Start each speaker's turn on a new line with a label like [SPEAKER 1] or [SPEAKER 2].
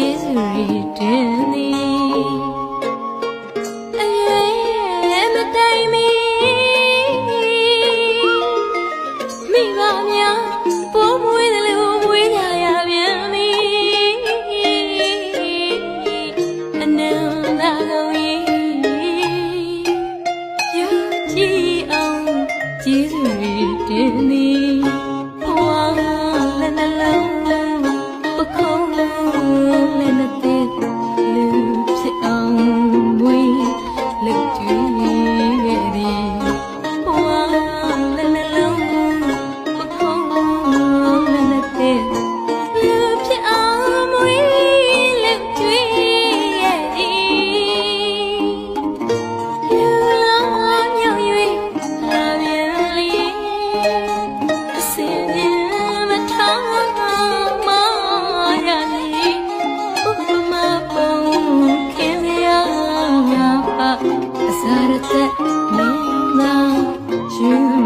[SPEAKER 1] ကျေးဇူးရတင်သည်အရွယ်မတိုင်မီမိဘများပိုးမွေးတယ်လို့မွေးကြရပြန်ပြီအနန္တကုန်ကြီးကျူကြည်အောင်ကျေးဇူးရတင်သည် you.